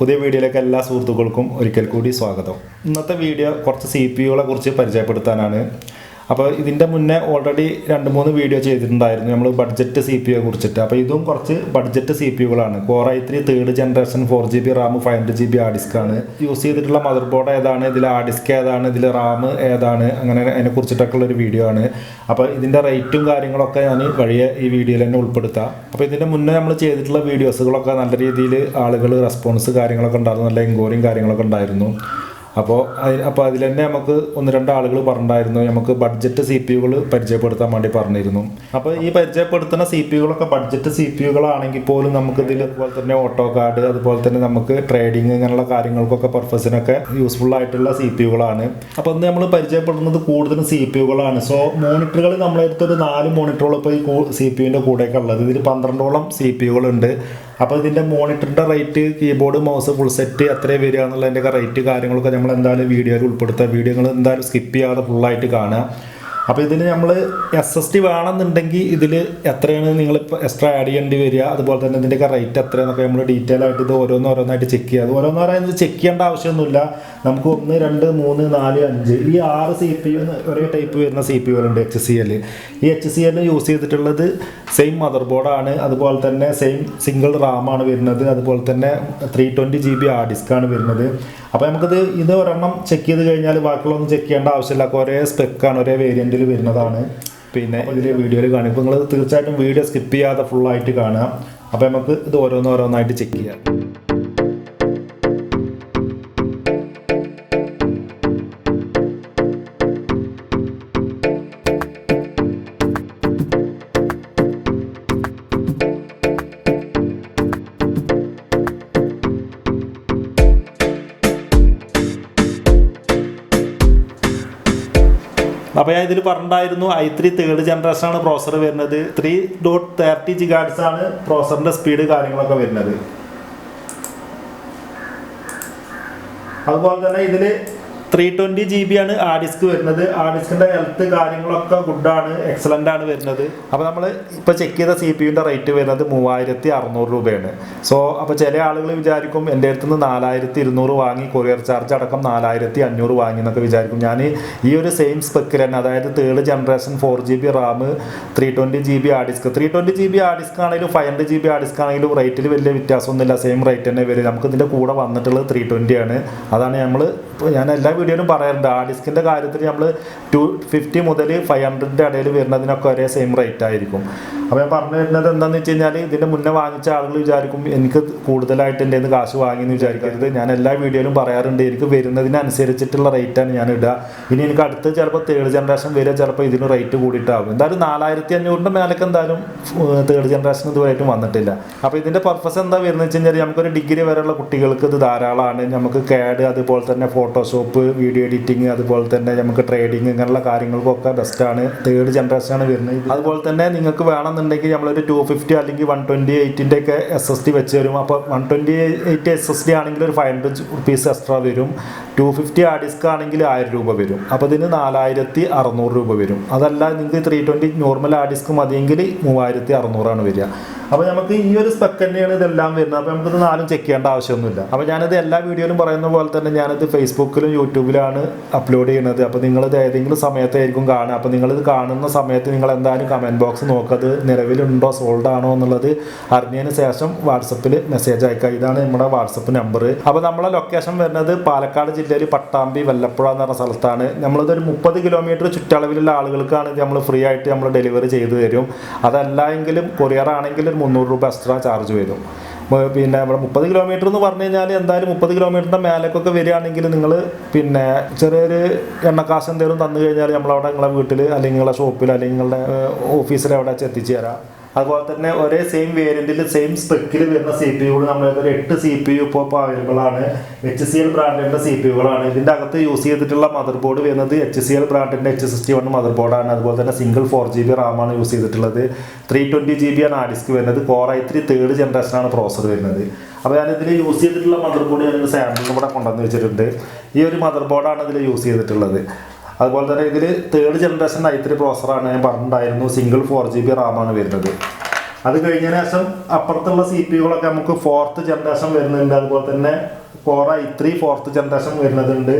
പുതിയ വീഡിയോയിലേക്ക് എല്ലാ സുഹൃത്തുക്കൾക്കും ഒരിക്കൽ കൂടി സ്വാഗതം. ഇന്നത്തെ വീഡിയോ കുറച്ച് സി പി യുകളെ കുറിച്ച് പരിചയപ്പെടുത്താനാണ്. അപ്പോൾ ഇതിന്റെ മുന്നേ ഓൾറെഡി രണ്ട് മൂന്ന് വീഡിയോ ചെയ്തിട്ടുണ്ടായിരുന്നു. നമ്മൾ ബഡ്ജറ്റ് സി പി കുറിച്ചിട്ട്. അപ്പോൾ ഇതും കുറച്ച് budget C P യുകളാണ് core I three third generation four G B RAM five hundred G B ആണ്. യൂസ് ചെയ്തിട്ടുള്ള മദർ ബോർഡ് ഏതാണ് ഇതിൽ ഡിസ്ക് ഏതാണ്? ഇതിൽ റാം ഏതാണ്? അങ്ങനെ അതിനെ കുറിച്ചിട്ടൊക്കെ ഉള്ളൊരു വീഡിയോ ആണ്. അപ്പോൾ ഇതിന്റെ റേറ്റും കാര്യങ്ങളൊക്കെ ഞാൻ വഴിയെ ഈ വീഡിയോയിൽ തന്നെ ഉൾപ്പെടുത്താം. അപ്പോൾ ഇതിന്റെ മുന്നേ നമ്മൾ ചെയ്തിട്ടുള്ള വീഡിയോസുകളൊക്കെ നല്ല രീതിയിൽ ആളുകൾ റെസ്പോൺസ് കാര്യങ്ങളൊക്കെ ഉണ്ടായിരുന്നു. നല്ല എൻക്വയറിയും കാര്യങ്ങളൊക്കെ ഉണ്ടായിരുന്നു. അപ്പോൾ അപ്പോൾ അതിൽ തന്നെ നമുക്ക് ഒന്ന് രണ്ട് ആളുകൾ പറഞ്ഞിട്ടുണ്ടായിരുന്നു. നമുക്ക് ബഡ്ജറ്റ് സി പി യുകൾ പരിചയപ്പെടുത്താൻ വേണ്ടി പറഞ്ഞിരുന്നു. അപ്പോൾ ഈ പരിചയപ്പെടുത്തുന്ന സി പി യുകളൊക്കെ ബഡ്ജറ്റ് സി പി യുകളാണെങ്കിൽ പോലും നമുക്ക് ഇതിൽ അതുപോലെ തന്നെ ഓട്ടോ കാർഡ് അതുപോലെ തന്നെ നമുക്ക് ട്രേഡിങ് ഇങ്ങനെയുള്ള കാര്യങ്ങൾക്കൊക്കെ പർപ്പസിനൊക്കെ യൂസ്ഫുൾ ആയിട്ടുള്ള സി പി യുകളാണ് അപ്പോൾ ഇന്ന് നമ്മൾ പരിചയപ്പെടുന്നത് കൂടുതലും സി പി യുകളാണ് സോ മോണിറ്ററുകൾ നമ്മളെ അടുത്ത് നാല് മോണിറ്ററുകൾ ഇപ്പോൾ ഈ സി പി യുവിന്റെ കൂടെയൊക്കെ ഉള്ളത്. ഇതിൽ പന്ത്രണ്ടോളം സി പി യുകളുണ്ട് അപ്പോൾ ഇതിന്റെ മോണിറ്ററിന്റെ rate keyboard mouse full set എത്രേ വരിക എന്നുള്ളതിന്റെ റേറ്റ് കാര്യങ്ങളൊക്കെ നമ്മൾ എന്തായാലും വീഡിയോയിൽ ഉൾപ്പെടുത്തുക. വീഡിയോകൾ എന്തായാലും സ്കിപ്പ് ചെയ്യാതെ ഫുള്ളായിട്ട് കാണുക. അപ്പോൾ ഇതിന് നമ്മൾ എസ് എസ് ടി വേണമെന്നുണ്ടെങ്കിൽ ഇതിൽ എത്രയാണ് നിങ്ങൾ എക്സ്ട്രാ ആഡ് ചെയ്യേണ്ടി വരിക? അതുപോലെ തന്നെ ഇതിന്റെയൊക്കെ റേറ്റ് എത്രയാണെന്നൊക്കെ നമ്മൾ ഡീറ്റെയിൽ ആയിട്ട് ഇത് ഓരോന്നോരോന്നായിട്ട് ചെക്ക് ചെയ്യുക. അത് ഓരോന്നോരോ ചെക്ക് ചെയ്യേണ്ട ആവശ്യമൊന്നുമില്ല. നമുക്ക് ഒന്ന് രണ്ട് മൂന്ന് നാല് അഞ്ച്. ഈ ആറ് സി പി യു ഒരേ ടൈപ്പ് വരുന്ന സി പി യുകളുണ്ട് എച്ച് സി എൽ ഈ എച്ച് സി എൽ യൂസ് ചെയ്തിട്ടുള്ളത് സെയിം മദർ ബോർഡാണ് അതുപോലെ തന്നെ സെയിം സിംഗിൾ റാമാണ് വരുന്നത്. അതുപോലെ തന്നെ ത്രീ ട്വന്റി ജി ബി ആ ഡിസ്ക്കാണ് വരുന്നത്. അപ്പോൾ നമുക്കത് ഇത് ഒരെണ്ണം ചെക്ക് ചെയ്ത് കഴിഞ്ഞാൽ ബാക്കിയുള്ളതൊന്നും ചെക്ക് ചെയ്യേണ്ട ആവശ്യമില്ല. ഒരേ സ്പെക്കാണ് ഒരേ വേരിയന്റിൽ വരുന്നതാണ്. പിന്നെ ഇതിൽ വീഡിയോയിൽ കാണും ഇപ്പോൾ നിങ്ങൾ തീർച്ചയായിട്ടും വീഡിയോ സ്കിപ്പ് ചെയ്യാതെ ഫുള്ളായിട്ട് കാണുക. അപ്പോൾ നമുക്ക് ഇത് ഓരോന്നോരോന്നായിട്ട് ചെക്ക് ചെയ്യാം. അപ്പോൾ ഞാൻ ഇതിൽ പറഞ്ഞിട്ടുണ്ടായിരുന്നു ഐ ത്രീ തേർഡ് ജനറേഷൻ ആണ് പ്രോസർ വരുന്നത്. ത്രീ ഡോട്ട് തേർട്ടി ജിഗാഡ്സ് ആണ് പ്രോസറിന്റെ സ്പീഡ് കാര്യങ്ങളൊക്കെ വരുന്നത്. അതുപോലെ തന്നെ ഇതിൽ ത്രീ ട്വന്റി ജി ബി ആണ് ആ ഡിസ്ക് വരുന്നത്. ആ ഡിസ്കിന്റെ ഹെൽത്ത് കാര്യങ്ങളൊക്കെ ഗുഡാണ് എക്സലന്റ് ആണ് വരുന്നത്. അപ്പോൾ നമ്മൾ ഇപ്പോൾ ചെക്ക് ചെയ്ത സി പി യുവിന്റെ റേറ്റ് വരുന്നത് മൂവായിരത്തി അറുന്നൂറ് രൂപയാണ്. സോ അപ്പോൾ ചില ആളുകൾ വിചാരിക്കും എന്റെ അടുത്ത് നിന്ന് നാലായിരത്തി ഇരുന്നൂറ് വാങ്ങി കൊറിയർ ചാർജ് അടക്കം നാലായിരത്തി അഞ്ഞൂറ് വാങ്ങി എന്നൊക്കെ വിചാരിക്കും. ഞാൻ ഈ ഒരു സെയിം സ്പെക്കിൽ തന്നെ അതായത് third generation four G B RAM three twenty G B ആ disk three twenty G B ആ ഡിസ്ക് ആണെങ്കിലും ഫൈവ് ഹൺഡ്രഡ് ജി ബി ആ ഡിസ്ക് ആണെങ്കിലും റേറ്റിൽ വലിയ വ്യത്യാസമൊന്നുമില്ല. സെയിം റേറ്റ് തന്നെ വരും. നമുക്ക് ഇതിന്റെ കൂടെ വന്നിട്ടുള്ളത് ത്രീ ട്വന്റി ആണ്. അതാണ് നമ്മൾ ഞാൻ എല്ലാ വീഡിയോയിലും പറയാറുണ്ട്. ആ ഡിസ്കിന്റെ കാര്യത്തിൽ നമ്മൾ ടു ഫിഫ്റ്റി മുതൽ ഫൈവ് ഹൺഡ്രഡിന്റെ ഇടയിൽ വരുന്നതിനൊക്കെ ഒരേ സെയിം റേറ്റ് ആയിരിക്കും. അപ്പോൾ ഞാൻ പറഞ്ഞു വരുന്നത് എന്താണെന്ന് വെച്ച് കഴിഞ്ഞാൽ ഇതിന്റെ മുന്നേ വാങ്ങിച്ച ആളുകൾ വിചാരിക്കും എനിക്ക് കൂടുതലായിട്ട് എന്റെ നിന്ന് കാശ് വാങ്ങി എന്ന് വിചാരിക്കരുത്. ഞാൻ എല്ലാ വീഡിയോയിലും പറയാറുണ്ട്. എനിക്ക് വരുന്നതിനനുസരിച്ചിട്ടുള്ള റേറ്റാണ് ഞാൻ ഇടുക. ഇനി എനിക്ക് അടുത്ത് ചിലപ്പോൾ തേർഡ് ജനറേഷൻ വരെ ചിലപ്പോൾ ഇതിന് റേറ്റ് കൂടിയിട്ടാകും എന്തായാലും നാലായിരത്തി അഞ്ഞൂറിന്റെ മേലേക്ക് എന്തായാലും തേർഡ് ജനറേഷൻ ഇതുവരെയായിട്ടും വന്നിട്ടില്ല. അപ്പോൾ ഇതിന്റെ പർപ്പസ് എന്താ വരുന്നത് വെച്ച് കഴിഞ്ഞാൽ നമുക്കൊരു ഡിഗ്രി വരെയുള്ള കുട്ടികൾക്ക് ഇത് ധാരാളമാണ്. നമുക്ക് കാഡ് അതുപോലെ തന്നെ ഫോട്ടോഷോപ്പ് വീഡിയോ എഡിറ്റിംഗ് അതുപോലെ തന്നെ നമുക്ക് ട്രേഡിങ് ഇങ്ങനെയുള്ള കാര്യങ്ങൾക്കൊക്കെ ബെസ്റ്റാണ് തേർഡ് ജനറേഷനാണ് വരുന്നത്. അതുപോലെ തന്നെ നിങ്ങൾക്ക് വേണമെന്നുണ്ടെങ്കിൽ നമ്മളൊരു ടു ഫിഫ്റ്റി അല്ലെങ്കിൽ വൺ ട്വന്റി എയ്റ്റിന്റെ ഒക്കെ എസ് എസ് ടി വെച്ച് തരും. അപ്പോൾ one twenty eight S S D ആണെങ്കിൽ ഒരു ഫൈവ് ഹൺഡ്രഡ് റുപ്പീസ് എക്സ്ട്രാ വരും. ടു ഫിഫ്റ്റി ആ ഡിസ്ക് ആണെങ്കിൽ ആയിരം രൂപ വരും. അപ്പോൾ ഇതിന് നാലായിരത്തി അറുന്നൂറ് രൂപ വരും. അതല്ല നിങ്ങൾക്ക് ത്രീ ട്വന്റി നോർമൽ ആ ഡിസ്ക് മതിയെങ്കിൽ മൂവായിരത്തി അറുന്നൂറാണ് വരിക. അപ്പോൾ നമുക്ക് ഈ ഒരു സ്പെക്ക് തന്നെയാണ് ഇതെല്ലാം വരുന്നത്. അപ്പോൾ നമുക്കിത് നാലും ചെക്ക് ചെയ്യേണ്ട ആവശ്യമൊന്നുമില്ല. അപ്പോൾ ഞാനിത് എല്ലാ വീഡിയോയിലും പറയുന്ന പോലെ തന്നെ ഞാനിത് ഫേസ്ബുക്കിലും യൂട്യൂബിലാണ് അപ്ലോഡ് ചെയ്യുന്നത്. അപ്പോൾ ഇത് ഏതെങ്കിലും സമയത്തായിരിക്കും കാണുക. അപ്പോൾ നിങ്ങളിത് കാണുന്ന സമയത്ത് നിങ്ങൾ എന്തായാലും കമന്റ് ബോക്സ് നോക്കത് നിലവിലുണ്ടോ സോൾഡ് ആണോ എന്നുള്ളത് അറിഞ്ഞതിന് ശേഷം വാട്സപ്പിൽ മെസ്സേജ് അയക്കുക. ഇതാണ് നമ്മുടെ വാട്സപ്പ് നമ്പർ അപ്പോൾ നമ്മളെ ലൊക്കേഷൻ വരുന്നത് പാലക്കാട് ജില്ലയിൽ പട്ടാമ്പി വല്ലപ്പുഴ എന്ന് പറഞ്ഞ സ്ഥലത്താണ്. നമ്മളിതൊരു മുപ്പത് കിലോമീറ്റർ ചുറ്റളവിലുള്ള ആളുകൾക്കാണ് ഇത് നമ്മൾ ഫ്രീ ആയിട്ട് നമ്മൾ ഡെലിവറി ചെയ്തു തരും. അതല്ല എങ്കിലും കൊറിയർ ആണെങ്കിൽ മുന്നൂറ് രൂപ എക്സ്ട്രാ ചാർജ് വരും. പിന്നെ നമ്മുടെ മുപ്പത് കിലോമീറ്റർ എന്ന് പറഞ്ഞു കഴിഞ്ഞാൽ എന്തായാലും മുപ്പത് കിലോമീറ്ററിന്റെ മേലേക്കൊക്കെ വരികയാണെങ്കിൽ നിങ്ങൾ പിന്നെ ചെറിയൊരു എണ്ണക്കാശ് എന്തെങ്കിലും തന്നു കഴിഞ്ഞാൽ നമ്മളവിടെ നിങ്ങളെ വീട്ടിൽ അല്ലെങ്കിൽ നിങ്ങളെ ഷോപ്പിൽ അല്ലെങ്കിൽ നിങ്ങളുടെ ഓഫീസിൽ വെച്ച് എത്തിച്ചു തരാം. അതുപോലെ തന്നെ ഒരേ സെയിം വേരിയന്റിൽ സെയിം സ്പെക്കിൽ വരുന്ന സി പി യുകൾ നമ്മൾ ഒരു എട്ട് സി പി യു ഇപ്പോൾ അവൈലബിൾ ആണ് എച്ച് സി എൽ ബ്രാൻഡിന്റെ സി പി യുകളാണ് ഇതിന്റെ അകത്ത് യൂസ് ചെയ്തിട്ടുള്ള മദർ ബോർഡ് വരുന്നത് എച്ച് സി എൽ ബ്രാൻഡിന്റെ എച്ച് സിക്സ്റ്റി വൺ മദർ ബോർഡാണ് അതുപോലെ തന്നെ സിംഗിൾ ഫോർ ജി ബി റാമാണ് യൂസ് ചെയ്തിട്ടുള്ളത്. ത്രീ ട്വന്റി ജി ബി ആണ് ആ ഡിസ്ക് വരുന്നത്. കോർ ഐ ത്രീ തേർഡ് ജനറേഷനാണ് പ്രോസർ വരുന്നത്. അപ്പോൾ ഞാൻ ഇതിൽ യൂസ് ചെയ്തിട്ടുള്ള മദർ ബോർഡ് ഞാനൊരു സാമ്പിൾ ഇവിടെ കൊണ്ടുവന്ന് വെച്ചിട്ടുണ്ട്. ഈ ഒരു മദർ ബോർഡാണ് ഇതിൽ യൂസ് ചെയ്തിട്ടുള്ളത്. അതുപോലെ തന്നെ ഇതിൽ തേർഡ് ജനറേഷൻ ഐ ത്രീ പ്രോസറാണ് ഞാൻ പറഞ്ഞിട്ടുണ്ടായിരുന്നു. സിംഗിൾ ഫോർ ജി ബി റാമാണ് വരുന്നത്. അത് കഴിഞ്ഞതിന് ശേഷം അപ്പുറത്തുള്ള സി പി യുകളൊക്കെ നമുക്ക് ഫോർത്ത് ജനറേഷൻ വരുന്നുണ്ട്. അതുപോലെ തന്നെ core i three fourth generation വരുന്നതുണ്ട്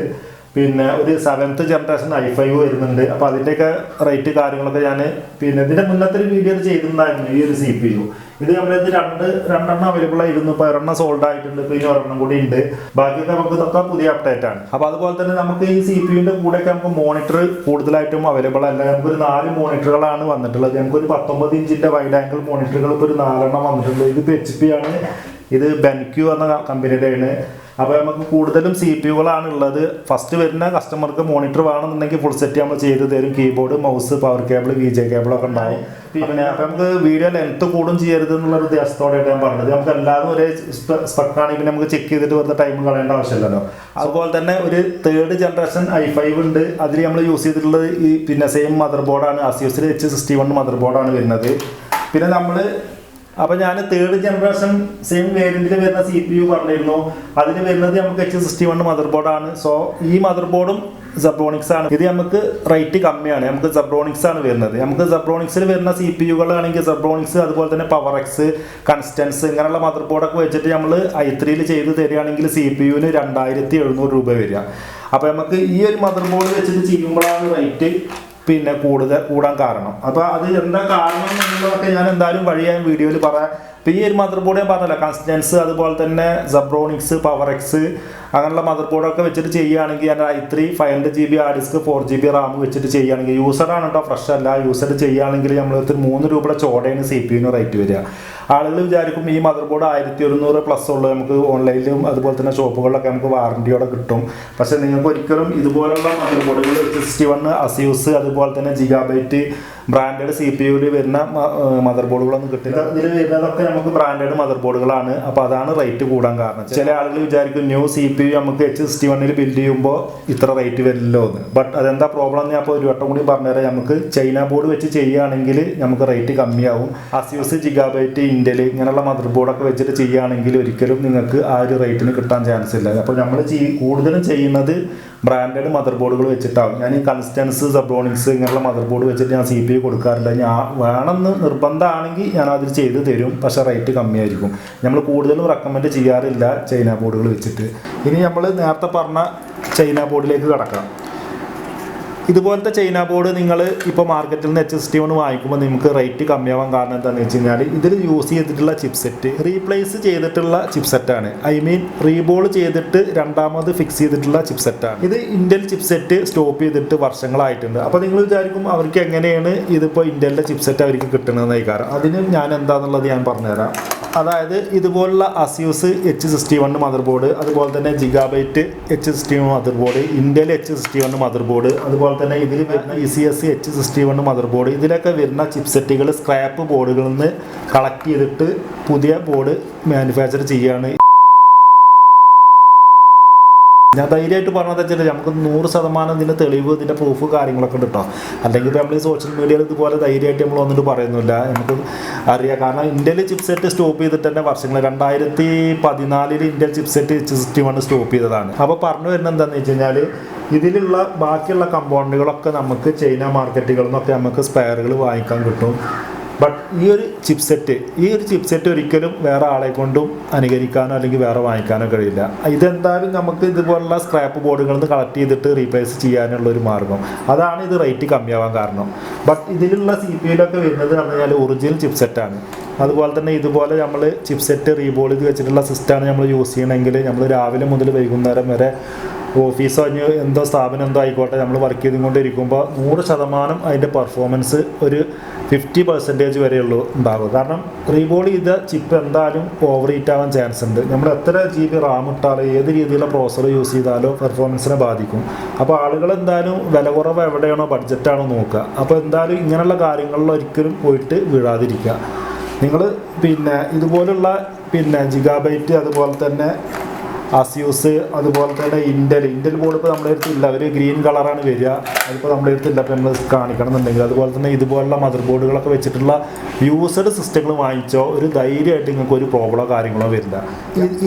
പിന്നെ ഒരു സെവൻത്ത് ജനറേഷൻ ഐ ഫൈവ് വരുന്നുണ്ട്. അപ്പോൾ അതിന്റെയൊക്കെ റേറ്റ് കാര്യങ്ങളൊക്കെ ഞാൻ പിന്നെ ഇതിന്റെ മുന്നത്തെ ഒരു വീഡിയോ ചെയ്തിട്ടുണ്ടായിരുന്നു ഈ ഒരു സി പി യു ഇത് നമ്മളിത് രണ്ട് രണ്ടെണ്ണം അവൈലബിൾ ആയിരുന്നു. ഇപ്പോൾ ഒരെണ്ണം സോൾഡ് ആയിട്ടുണ്ട് പിന്നെ ഒരെണ്ണം കൂടി ഉണ്ട്. ബാക്കിയൊക്കെ നമുക്ക് ഇതൊക്കെ പുതിയ അപ്ഡേറ്റ് ആണ്. അപ്പോൾ അതുപോലെ തന്നെ നമുക്ക് ഈ സി പി യുവിന്റെ കൂടെയൊക്കെ നമുക്ക് മോണിറ്റർ കൂടുതലായിട്ടും അവൈലബിൾ അല്ല. നമുക്ക് ഒരു നാല് മോണിറ്ററുകളാണ് വന്നിട്ടുള്ളത്. നമുക്ക് ഒരു പത്തൊമ്പത് ഇഞ്ചിന്റെ വൈഡ് ആംഗിൾ മോണിറ്ററുകൾ ഇപ്പോൾ ഒരു നാലെണ്ണം വന്നിട്ടുണ്ട്. ഇത് ഇപ്പോൾ എച്ച് പി ആണ്. ഇത് ബെൻക്യു എന്ന കമ്പനിയുടെയാണ്. അപ്പോൾ നമുക്ക് കൂടുതലും സി പി യുകളാണ് ഉള്ളത് ഫസ്റ്റ് വരുന്ന കസ്റ്റമർക്ക് മോണിറ്റർ വേണമെന്നുണ്ടെങ്കിൽ ഫുൾ സെറ്റ് നമ്മൾ ചെയ്ത് തരും. Keyboard mouse power cable V J കേബിളൊക്കെ ഉണ്ടാവും. പിന്നെ അപ്പം നമുക്ക് വീഡിയോ ലെങ്ത് കൂടും ചെയ്യരുത് എന്നുള്ള ഉദ്ദേശത്തോടെയാണ് ഞാൻ പറഞ്ഞത്. നമുക്ക് എല്ലാവരും ഒരേ സ്പെക്കാണെങ്കിൽ നമുക്ക് ചെക്ക് ചെയ്തിട്ട് വെറുതെ ടൈം കളയേണ്ട ആവശ്യമില്ലല്ലോ. അതുപോലെ തന്നെ ഒരു തേർഡ് ജനറേഷൻ ഐ ഫൈവ് ഉണ്ട്. അതിൽ നമ്മൾ യൂസ് ചെയ്തിട്ടുള്ളത് ഈ പിന്നെ സെയിം മദർ ബോർഡാണ് അസിയോസിൽ എച്ച് സിക്സ്റ്റി വൺ മദർ ബോർഡാണ് വരുന്നത്. പിന്നെ നമ്മൾ അപ്പൊ ഞാൻ തേർഡ് ജനറേഷൻ സെയിം വേരിയന്റിൽ വരുന്ന സി പി യു പറഞ്ഞിരുന്നു. അതിന് വരുന്നത് നമുക്ക് എച്ച് സിക്സ്റ്റി വൺ മദർ ബോർഡാണ് സോ ഈ മദർ ബോർഡും സബ്രോണിക്സ് ആണ്. ഇത് നമുക്ക് റേറ്റ് കമ്മിയാണ്. നമുക്ക് സബ്രോണിക്സ് ആണ് വരുന്നത്. നമുക്ക് സബ്രോണിക്സിൽ വരുന്ന സി പി യുകളാണെങ്കിൽ സബ്രോണിക്സ് അതുപോലെ തന്നെ പവർ എക്സ് കൺസ്റ്റൻസ് ഇങ്ങനെയുള്ള മദർ ബോർഡൊക്കെ വെച്ചിട്ട് നമ്മൾ ഐ ത്രീയിൽ ചെയ്ത് തരികയാണെങ്കിൽ സി പി യുവിന് രണ്ടായിരത്തി എഴുന്നൂറ് രൂപ വരിക. അപ്പോൾ നമുക്ക് ഈ ഒരു മദർ ബോർഡ് വെച്ചിട്ട് ചെയ്യുമ്പോഴാണ് റേറ്റ് പിന്നെ കൂടുതൽ കൂടാൻ കാരണം. അപ്പോൾ അത് എന്താ കാരണം എന്നുള്ളതൊക്കെ ഞാൻ എന്തായാലും വഴിയായ വീഡിയോയിൽ പറയാം. ഇപ്പം ഈ ഒരു മദർ ബോർഡ് ഞാൻ പറഞ്ഞല്ലോ കൺസ്റ്റൻസ് അതുപോലെ തന്നെ സബ്രോണിക്സ് പവർ എക്സ് അങ്ങനെയുള്ള മദർ ബോർഡൊക്കെ വെച്ചിട്ട് ചെയ്യുകയാണെങ്കിൽ ഞാൻ I three five hundred G B hard disk four G B RAM വെച്ചിട്ട് ചെയ്യുകയാണെങ്കിൽ യൂസറാണ് കേട്ടോ ഫ്രഷ് അല്ല. യൂസർ ചെയ്യുകയാണെങ്കിൽ നമ്മൾ മൂന്ന് രൂപയുടെ ചോടയാണ് സി പി യുവിന് റേറ്റ് വരിക. ആളുകൾ വിചാരിക്കും ഈ മദർ ബോർഡ് ആയിരത്തി ഒരുന്നൂറ് പ്ലസ് ഉള്ളൂ. നമുക്ക് ഓൺലൈനിലും അതുപോലെ തന്നെ ഷോപ്പുകളിലൊക്കെ നമുക്ക് വാറണ്ടിയോടെ കിട്ടും. പക്ഷേ നിങ്ങൾക്ക് ഒരിക്കലും ഇതുപോലുള്ള മദർ ബോർഡുകൾ സിക്സ്റ്റി വൺ അസ്യൂസ് അതുപോലെ തന്നെ ജിഗാബൈറ്റ് ബ്രാൻഡഡ് സി പി യുവിൽ വരുന്ന മദർ ബോർഡുകളൊന്നും കിട്ടില്ല. ഇതിൽ വരുന്നതൊക്കെ നമുക്ക് ബ്രാൻഡഡ് മദർ ബോർഡുകളാണ് അപ്പോൾ അതാണ് റേറ്റ് കൂടാൻ കാരണം. ചില ആളുകൾ വിചാരിക്കും ന്യൂ സി പി യു നമുക്ക് എച്ച് സിക്സ്റ്റി വണ്ണിൽ ബിൽഡ് ചെയ്യുമ്പോൾ ഇത്ര റേറ്റ് വരില്ലോ എന്ന് ബട്ട് അതെന്താ പ്രോബ്ലം എന്ന് ഞാൻ ഒരു വട്ടം കൂടി പറഞ്ഞുതരാം. നമുക്ക് ചൈന ബോർഡ് വെച്ച് ചെയ്യുകയാണെങ്കിൽ നമുക്ക് റേറ്റ് കമ്മിയാവും. അസ്യൂസ് ജിഗാബൈറ്റ് ഇന്ത്യയിൽ ഇങ്ങനെയുള്ള മദർ ബോർഡൊക്കെ വെച്ചിട്ട് ചെയ്യുകയാണെങ്കിൽ ഒരിക്കലും നിങ്ങൾക്ക് ആ ഒരു റേറ്റിന് കിട്ടാൻ ചാൻസ് ഇല്ല. അപ്പോൾ നമ്മൾ കൂടുതലും ചെയ്യുന്നത് ബ്രാൻഡഡ് മദർ ബോർഡുകൾ വെച്ചിട്ടാവും. ഞാൻ ഈ കൺസ്റ്റൻസ് സബ്രോണിക്സ് ഇങ്ങനെയുള്ള മദർ ബോർഡ് വെച്ചിട്ട് ഞാൻ സി പി ഐ കൊടുക്കാറില്ല. ഞാൻ വേണമെന്ന് നിർബന്ധമാണെങ്കിൽ ഞാൻ അതിൽ ചെയ്ത് തരും. പക്ഷേ റേറ്റ് കമ്മിയായിരിക്കും. നമ്മൾ കൂടുതലും റെക്കമെൻഡ് ചെയ്യാറില്ല ചൈന ബോർഡുകൾ വെച്ചിട്ട്. ഇനി നമ്മൾ നേരത്തെ പറഞ്ഞ ചൈന ബോർഡിലേക്ക് കടക്കാം. ഇതുപോലത്തെ ചൈന ബോർഡ് നിങ്ങൾ ഇപ്പോൾ മാർക്കറ്റിൽ നിന്ന് എച്ച് എസ് ടി വൺ വാങ്ങിക്കുമ്പോൾ നിങ്ങൾക്ക് റേറ്റ് കമ്മിയാവാൻ കാരണം എന്താണെന്ന് വെച്ച് കഴിഞ്ഞാൽ ഇതിൽ യൂസ് ചെയ്തിട്ടുള്ള ചിപ്സെറ്റ് റീപ്ലേസ് ചെയ്തിട്ടുള്ള ചിപ്സെറ്റാണ് ഐ മീൻ റീബോൾ ചെയ്തിട്ട് രണ്ടാമത് ഫിക്സ് ചെയ്തിട്ടുള്ള ചിപ്സെറ്റാണ് ഇത് ഇന്ത്യൻ ചിപ്സെറ്റ് സ്റ്റോപ്പ് ചെയ്തിട്ട് വർഷങ്ങളായിട്ടുണ്ട്. അപ്പോൾ നിങ്ങൾ വിചാരിക്കും അവർക്ക് എങ്ങനെയാണ് ഇതിപ്പോൾ ഇന്ത്യയിലെ ചിപ്സെറ്റ് അവർക്ക് കിട്ടുന്നതെന്ന് കാരണം. അതിന് ഞാൻ എന്താണെന്നുള്ളത് ഞാൻ പറഞ്ഞുതരാം. അതായത് ഇതുപോലുള്ള Asus H sixty one mother board അതുപോലെ തന്നെ gigabyte H sixty one mother board ഇന്ത്യയിൽ H sixty one mother board അതുപോലെ തന്നെ ഇതിൽ വരുന്ന E C S H sixty one mother board ഇതിലൊക്കെ വരുന്ന ചിപ്സെറ്റുകൾ സ്ക്രാപ്പ് ബോർഡുകളിൽ നിന്ന് കളക്ട് ചെയ്തിട്ട് പുതിയ ബോർഡ് മാനുഫാക്ചർ ചെയ്യുകയാണ് ഞാൻ ധൈര്യമായിട്ട് പറഞ്ഞത് വെച്ചാൽ നമുക്ക് നൂറ് ശതമാനം ഇതിന്റെ തെളിവ് ഇതിന്റെ പ്രൂഫ് കാര്യങ്ങളൊക്കെ ഉണ്ട് കേട്ടോ അല്ലെങ്കിൽ ഇപ്പോൾ നമ്മൾ ഈ സോഷ്യൽ മീഡിയയിൽ ഇതുപോലെ ധൈര്യമായിട്ട് നമ്മൾ വന്നിട്ട് പറയുന്നില്ല. നമുക്ക് അറിയാം. കാരണം ഇന്ത്യയിൽ ചിപ്സെറ്റ് സ്റ്റോപ്പ് ചെയ്തിട്ട് തന്നെ വർഷങ്ങൾ രണ്ടായിരത്തി പതിനാലിൽ Indian chipset system one stop ചെയ്തതാണ്. അപ്പോൾ പറഞ്ഞു വരുന്നത് എന്താണെന്ന് വെച്ച് കഴിഞ്ഞാൽ ഇതിലുള്ള ബാക്കിയുള്ള കമ്പോണന്റുകളൊക്കെ നമുക്ക് ചൈന മാർക്കറ്റുകളിൽ നിന്നൊക്കെ നമുക്ക് സ്പെയറുകൾ വാങ്ങിക്കാൻ കിട്ടും. ബട്ട് ഈ ഒരു ചിപ്സെറ്റ് ഈ ഒരു ചിപ്സെറ്റ് ഒരിക്കലും വേറെ ആളെ കൊണ്ടും അനുകരിക്കാനോ അല്ലെങ്കിൽ വേറെ വാങ്ങിക്കാനോ കഴിയില്ല. ഇതെന്തായാലും നമുക്ക് ഇതുപോലുള്ള സ്ക്രാപ്പ് ബോർഡുകളിൽ നിന്ന് കളക്ട് ചെയ്തിട്ട് റീപ്ലേസ് ചെയ്യാനുള്ള ഒരു മാർഗം. അതാണ് ഇത് റേറ്റ് കമ്മിയാവാൻ കാരണം. ബട്ട് ഇതിലുള്ള സി പി യിലൊക്കെ വരുന്നത് പറഞ്ഞു കഴിഞ്ഞാൽ ഒറിജിനൽ ചിപ്സെറ്റാണ് അതുപോലെ തന്നെ ഇതുപോലെ നമ്മൾ ചിപ്സെറ്റ് റീബോൾ ചെയ്ത് വെച്ചിട്ടുള്ള സിസ്റ്റമാണ് നമ്മൾ യൂസ് ചെയ്യണമെങ്കിൽ നമ്മൾ രാവിലെ മുതൽ വൈകുന്നേരം വരെ ഓഫീസോ ഇനി എന്തോ സ്ഥാപനം എന്തോ ആയിക്കോട്ടെ നമ്മൾ വർക്ക് ചെയ്തുകൊണ്ടിരിക്കുമ്പോൾ നൂറ് ശതമാനം അതിന്റെ പെർഫോമൻസ് ഒരു ഫിഫ്റ്റി പെർസെന്റേജ് വരെയുള്ളൂ ഉണ്ടാകും കാരണം റീബോൾ ചെയ്ത ചിപ്പ് എന്തായാലും ഓവർ ഹീറ്റ് ആവാൻ ചാൻസ് ഉണ്ട്. നമ്മൾ എത്ര ജി ബി റാം ഇട്ടാലോ ഏത് രീതിയിലുള്ള പ്രോസർ യൂസ് ചെയ്താലോ പെർഫോമൻസിനെ ബാധിക്കും. അപ്പോൾ ആളുകൾ എന്തായാലും വില കുറവ് എവിടെയാണോ ബഡ്ജറ്റാണോ നോക്കുക. അപ്പോൾ എന്തായാലും ഇങ്ങനെയുള്ള കാര്യങ്ങളിൽ ഒരിക്കലും പോയിട്ട് വീഴാതിരിക്കുക. നിങ്ങൾ പിന്നെ ഇതുപോലുള്ള പിന്നെ ജിഗാബൈറ്റ് അതുപോലെ തന്നെ അസ്യൂസ് അതുപോലെ തന്നെ ഇൻഡൽ ഇൻഡൽ ബോർഡ് ഇപ്പോൾ നമ്മുടെ അടുത്തില്ല അവർ ഗ്രീൻ കളറാണ് വരിക. അതിപ്പോൾ നമ്മുടെ അടുത്തില്ല അപ്പോൾ നമ്മൾ കാണിക്കണം എന്നുണ്ടെങ്കിൽ. അതുപോലെ തന്നെ ഇതുപോലുള്ള മദർ ബോർഡുകളൊക്കെ വെച്ചിട്ടുള്ള യൂസഡ് സിസ്റ്റങ്ങൾ വാങ്ങിച്ചോ ഒരു ധൈര്യമായിട്ട് നിങ്ങൾക്ക് ഒരു പ്രോബ്ലമോ കാര്യങ്ങളോ വരില്ല.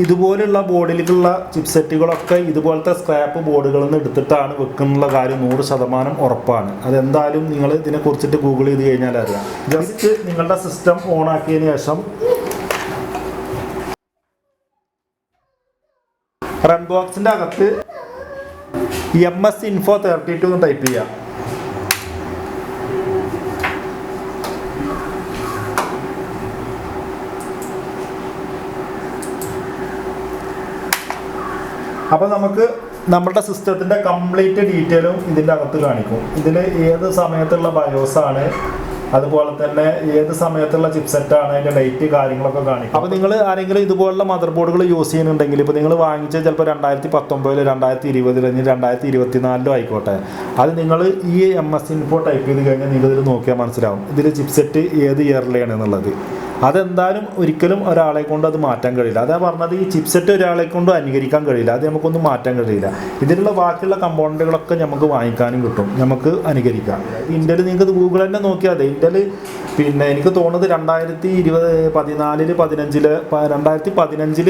ഇതുപോലെയുള്ള ഇതുപോലുള്ള ബോർഡിലേക്കുള്ള ചിപ്സെറ്റുകളൊക്കെ ഇതുപോലത്തെ സ്ക്രാപ്പ് ബോർഡുകളിൽ നിന്ന് എടുത്തിട്ടാണ് വെക്കുന്നുള്ള കാര്യം നൂറ് ശതമാനം ഉറപ്പാണ്. അതെന്തായാലും നിങ്ങൾ ഇതിനെക്കുറിച്ചിട്ട് ഗൂഗിൾ ചെയ്ത് കഴിഞ്ഞാൽ അറിയാം ജസ്റ്റ് നിങ്ങളുടെ സിസ്റ്റം ഓൺ ആക്കിയതിന് ശേഷം റൺ ബോക്സിന്റെ അകത്ത് M S info thirty two എന്ന് ടൈപ്പ് ചെയ്യാം. അപ്പോൾ നമുക്ക് നമ്മുടെ സിസ്റ്റത്തിന്റെ കംപ്ലീറ്റ് ഡീറ്റെയിലും ഇതിന്റെ അകത്ത് കാണിക്കും. ഇതിൽ ഏത് സമയത്തുള്ള ബയോസാണ് അതുപോലെ തന്നെ ഏത് സമയത്തുള്ള ചിപ്സെറ്റ് ചിപ്സെറ്റാണ് അതിന്റെ ഡേറ്റ് കാര്യങ്ങളൊക്കെ കാണിക്കും അപ്പോൾ നിങ്ങൾ ആരെങ്കിലും ഇതുപോലുള്ള മദർ ബോർഡുകൾ യൂസ് ചെയ്യുന്നുണ്ടെങ്കിൽ ഇപ്പോൾ നിങ്ങൾ വാങ്ങിച്ച ചിലപ്പോൾ രണ്ടായിരത്തി പത്തൊമ്പതിൽ രണ്ടായിരത്തി ഇരുപതിൽ അല്ലെങ്കിൽ രണ്ടായിരത്തി ഇരുപത്തിനാലിലോ ആയിക്കോട്ടെ. അത് നിങ്ങൾ ഈ എം എസ് ഇൻഫോ ടൈപ്പ് ചെയ്ത് കഴിഞ്ഞാൽ നിങ്ങൾ ഇതിൽ നോക്കിയാൽ മനസ്സിലാവും ഇതിൽ ചിപ്സെറ്റ് ഏത് ഇയറിലാണ് എന്നുള്ളത്. അതെന്തായാലും ഒരിക്കലും ഒരാളെ കൊണ്ട് അത് മാറ്റാൻ കഴിയില്ല. അതാ പറഞ്ഞത് ഈ ചിപ്സെറ്റ് ഒരാളെ കൊണ്ട് അനുകരിക്കാൻ കഴിയില്ല. അത് നമുക്കൊന്നും മാറ്റാൻ കഴിയില്ല. ഇതിലുള്ള ബാക്കിയുള്ള കമ്പോണന്റുകളൊക്കെ നമുക്ക് വാങ്ങിക്കാനും കിട്ടും. നമുക്ക് അനുകരിക്കാം. ഇന്ത്യയിൽ നിങ്ങൾക്ക് ഗൂഗിൾ തന്നെ നോക്കിയാൽ അതെ ഇന്ത്യയിൽ പിന്നെ എനിക്ക് തോന്നുന്നത് രണ്ടായിരത്തി ഇരുപത് പതിനാലിൽ പതിനഞ്ചിൽ രണ്ടായിരത്തി പതിനഞ്ചിൽ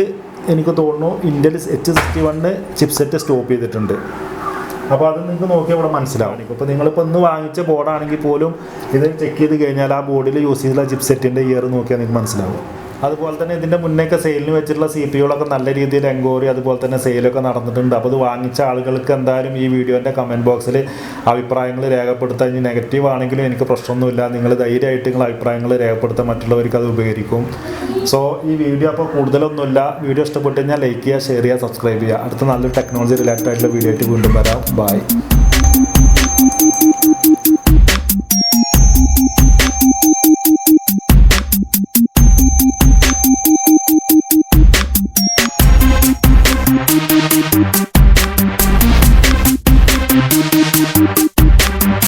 എനിക്ക് തോന്നുന്നു ഇന്ത്യയിൽ H sixty one chipset stop ചെയ്തിട്ടുണ്ട്. അപ്പോൾ അത് നിങ്ങൾക്ക് നോക്കിയാൽ ഇവിടെ മനസ്സിലാവും. ഇപ്പോൾ നിങ്ങളിപ്പോൾ ഇന്ന് വാങ്ങിച്ച ബോർഡാണെങ്കിൽ പോലും ഇത് ചെക്ക് ചെയ്ത് കഴിഞ്ഞാൽ ആ ബോർഡിൽ യൂസ് ചെയ്തിട്ടുള്ള ചിപ്സെറ്റിന്റെ ഇയർ നോക്കിയാൽ നിങ്ങൾക്ക് മനസ്സിലാവും. അതുപോലെ തന്നെ ഇതിന്റെ മുന്നേക്ക് സെയിലിന് വെച്ചിട്ടുള്ള സി പി ഒക്കെ നല്ല രീതിയിൽ എൻക്വയറി അതുപോലെ തന്നെ സെയിലൊക്കെ നടന്നിട്ടുണ്ട്. അപ്പോൾ ഇത് വാങ്ങിച്ച ആളുകൾക്ക് എന്തായാലും ഈ വീഡിയോന്റെ കമന്റ് ബോക്സിൽ അഭിപ്രായങ്ങൾ രേഖപ്പെടുത്താൻ ഇനി നെഗറ്റീവ് ആണെങ്കിലും എനിക്ക് പ്രശ്നമൊന്നുമില്ല. നിങ്ങൾ ധൈര്യമായിട്ട് നിങ്ങൾ അഭിപ്രായങ്ങൾ രേഖപ്പെടുത്താൻ മറ്റുള്ളവർക്ക് അത് ഉപകരിക്കും. സോ ഈ വീഡിയോ അപ്പോൾ കൂടുതലൊന്നുമില്ല. വീഡിയോ ഇഷ്ടപ്പെട്ട് കഴിഞ്ഞാൽ ലൈക്ക് ചെയ്യുക ഷെയർ ചെയ്യുക സബ്സ്ക്രൈബ് ചെയ്യുക. അടുത്ത നല്ലൊരു ടെക്നോളജി റിലേറ്റഡ് ആയിട്ടുള്ള വീഡിയോ ആയിട്ട് വീണ്ടും വരാം. ബൈ